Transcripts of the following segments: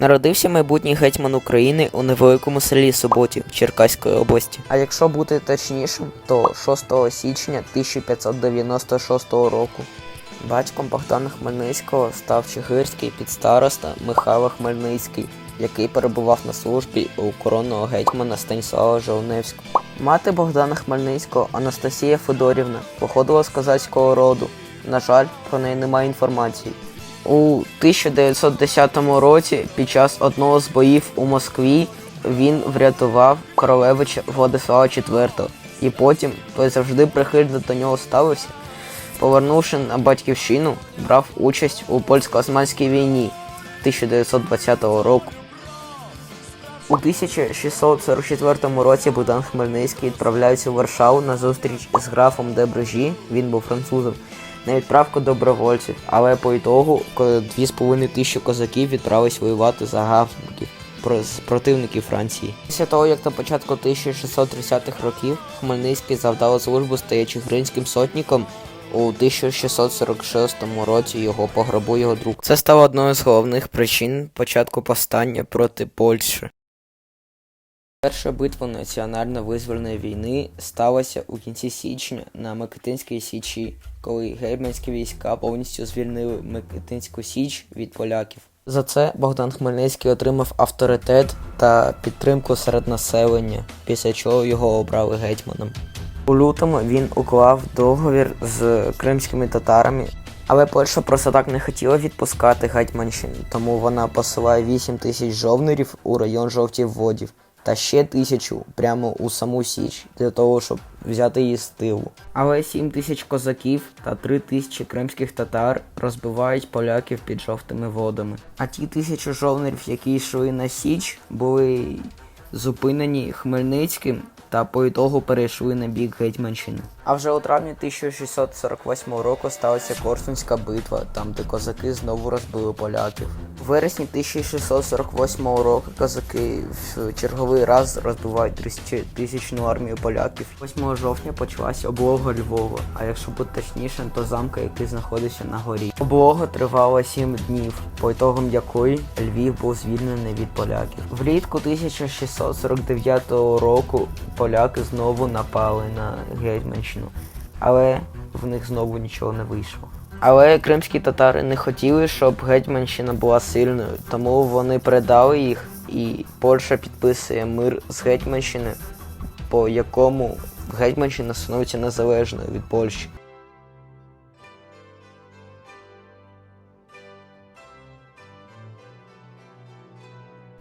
Народився майбутній гетьман України у невеликому селі Суботів Черкаської області. А якщо бути точнішим, то 6 січня 1596 року. Батьком Богдана Хмельницького став чигирський підстароста Михайло Хмельницький, який перебував на службі у коронного гетьмана Станіслава Жовневського. Мати Богдана Хмельницького Анастасія Федорівна походила з козацького роду. На жаль, про неї немає інформації. У 1910 році під час одного з боїв у Москві він врятував королевича Владислава IV, і потім той завжди прихильно до нього ставився. Повернувши на батьківщину, брав участь у польсько-османській війні 1920 року. У 1644 році Богдан Хмельницький відправляється у Варшаву на зустріч з графом де Брежі, він був французом, на відправку добровольців, але по ітогу ко- 2,5 тисячі козаків відправились воювати за про- противників Франції. Після того, як на початку 1630-х років Хмельницький завдав службу стаючи гринським сотником, у 1646 році його пограбує його друг. Це стало одною з головних причин початку повстання проти Польщі. Перша битва національно-визвольної війни сталася у кінці січня на Микитинській Січі, коли гетьманські війська повністю звільнили Микитинську Січ від поляків. За це Богдан Хмельницький отримав авторитет та підтримку серед населення, після чого його обрали гетьманом. У лютому він уклав договір з кримськими татарами, але Польща просто так не хотіла відпускати Гетьманщину, тому вона посилає 8 тисяч жовнирів у район жовтів водів та ще тисячу прямо у саму Січ для того, щоб взяти її з тилу. Але 7 тисяч козаків та 3 тисячі кримських татар розбивають поляків під жовтими водами. А ті тисячі жовнирів, які йшли на Січ, були зупинені Хмельницьким та по ітогу перейшли на бік Гетьманщини. А вже у травні 1648 року сталася Корсунська битва, там де козаки знову розбили поляків. Вересні 1648 року козаки в черговий раз розбивають 30-тисячну армію поляків. 8 жовтня почалася облога Львова, а якщо бути точнішим, то замка, який знаходився на горі. Облога тривала 7 днів, по ітогам якої Львів був звільнений від поляків. Влітку 1649 року поляки знову напали на Гетьманщину, але в них знову нічого не вийшло. Але кримські татари не хотіли, щоб Гетьманщина була сильною, тому вони передали їх, і Польща підписує мир з Гетьманщини, по якому Гетьманщина становиться незалежною від Польщі.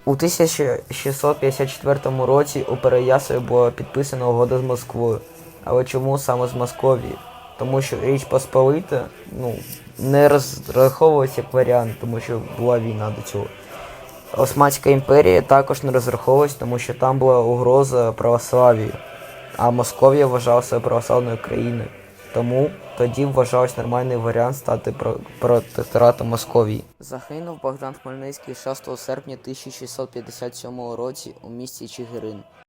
У 1654 році у Переяславі була підписана угода з Москвою. Але чому саме з Московії? Тому що Річ Посполита ну, не розраховувалася як варіант, тому що була війна до цього. Османська імперія також не розраховувалась, тому що там була угроза православію, а Московія вважалася православною країною. Тому тоді вважався нормальний варіант стати протекторатом Московії. Загинув Богдан Хмельницький 6 серпня 1657 році у місті Чигирин.